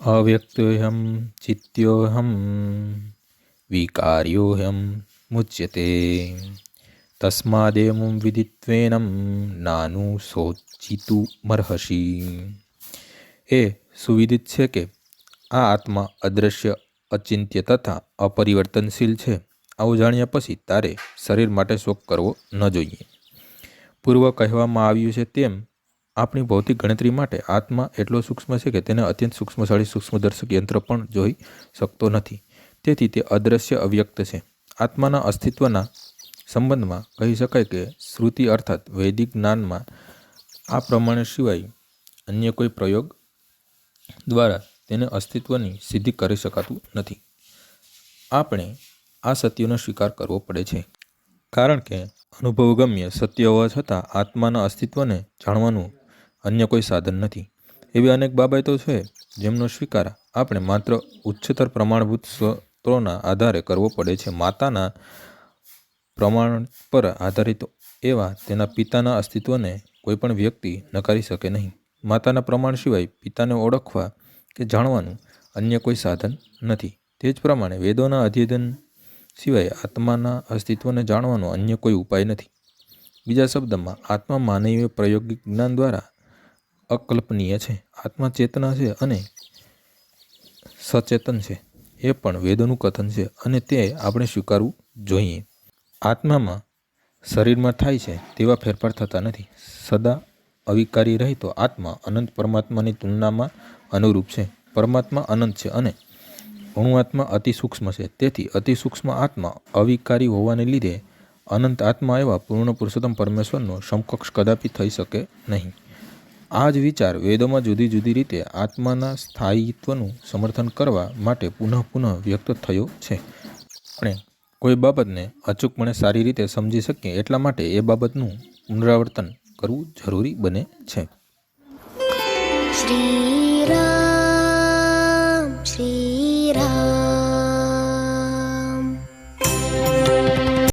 અવ્યક્તોહમ ચિત્યોહમ વિકાર્યોહમ મુચ્યતે તસ્માદેમું વિદિત્વેનમ નાનું શોચિતુમર્હસી એ સુવિદિત છે કે આ આત્મા અદૃશ્ય અચિંત્ય તથા અપરિવર્તનશીલ છે આવું જાણ્યા પછી તારે શરીર માટે શોક કરવો ન જોઈએ। પૂર્વ કહેવામાં આવ્યું છે તેમ આપણી ભૌતિક ગણતરી માટે આત્મા એટલો સૂક્ષ્મ છે કે તેને અત્યંત સૂક્ષ્મશાળી સૂક્ષ્મદર્શક યંત્ર પણ જોઈ શકતો નથી. તેથી તે અદૃશ્ય અવ્યક્ત છે. આત્માના અસ્તિત્વના સંબંધમાં કહી શકાય કે શ્રુતિ અર્થાત વૈદિક જ્ઞાનમાં આ પ્રમાણે સિવાય અન્ય કોઈ પ્રયોગ દ્વારા તેને અસ્તિત્વની સિદ્ધિ કરી શકાતું નથી. આપણે આ સત્યનો સ્વીકાર કરવો પડે છે. કારણ કે અનુભવગમ્ય સત્ય હોવા છતાં આત્માના અસ્તિત્વને જાણવાનું અન્ય કોઈ સાધન નથી. એવી અનેક બાબતો છે, જેમનો સ્વીકાર આપણે માત્ર ઉચ્ચતર પ્રમાણભૂત સ્ત્રોના આધારે કરવો પડે છે. માતાના પ્રમાણ પર આધારિત એવા તેના પિતાના અસ્તિત્વને કોઈપણ વ્યક્તિ નકારી શકે નહીં. માતાના પ્રમાણ સિવાય પિતાને ઓળખવા કે જાણવાનું અન્ય કોઈ સાધન નથી. તે જ પ્રમાણે વેદોના અધ્યયન સિવાય આત્માના અસ્તિત્વને જાણવાનો અન્ય કોઈ ઉપાય નથી. બીજા શબ્દમાં, આત્મા માનવીય પ્રાયોગિક જ્ઞાન દ્વારા અકલ્પનીય છે. આત્મા ચેતના છે અને સચેતન છે. એ પણ વેદોનું કથન છે અને તે આપણે સ્વીકારવું જોઈએ. આત્મામાં શરીરમાં થાય છે તેવા ફેરફાર થતા નથી. સદા અવિકારી રહેતો આત્મા અનંત પરમાત્માની તુલનામાં અનુરૂપ છે. પરમાત્મા અનંત છે અને અણુઆત્મા અતિ સૂક્ષ્મ છે. તેથી અતિ સૂક્ષ્મ આત્મા અવિકારી હોવાને લીધે અનંત આત્મા એવા પૂર્ણ પુરુષોત્તમ પરમેશ્વરનો સમકક્ષ કદાપી થઈ શકે નહીં. આ જ વિચાર વેદોમાં જુદી જુદી રીતે આત્માના સ્થાયિત્વનું સમર્થન કરવા માટે પુનઃ પુનઃ વ્યક્ત થયો છે. આપણે કોઈ બાબતને અચૂકપણે સારી રીતે સમજી શકીએ એટલા માટે એ બાબતનું પુનરાવર્તન કરવું જરૂરી બને છે. શ્રી રામ શ્રી રામ.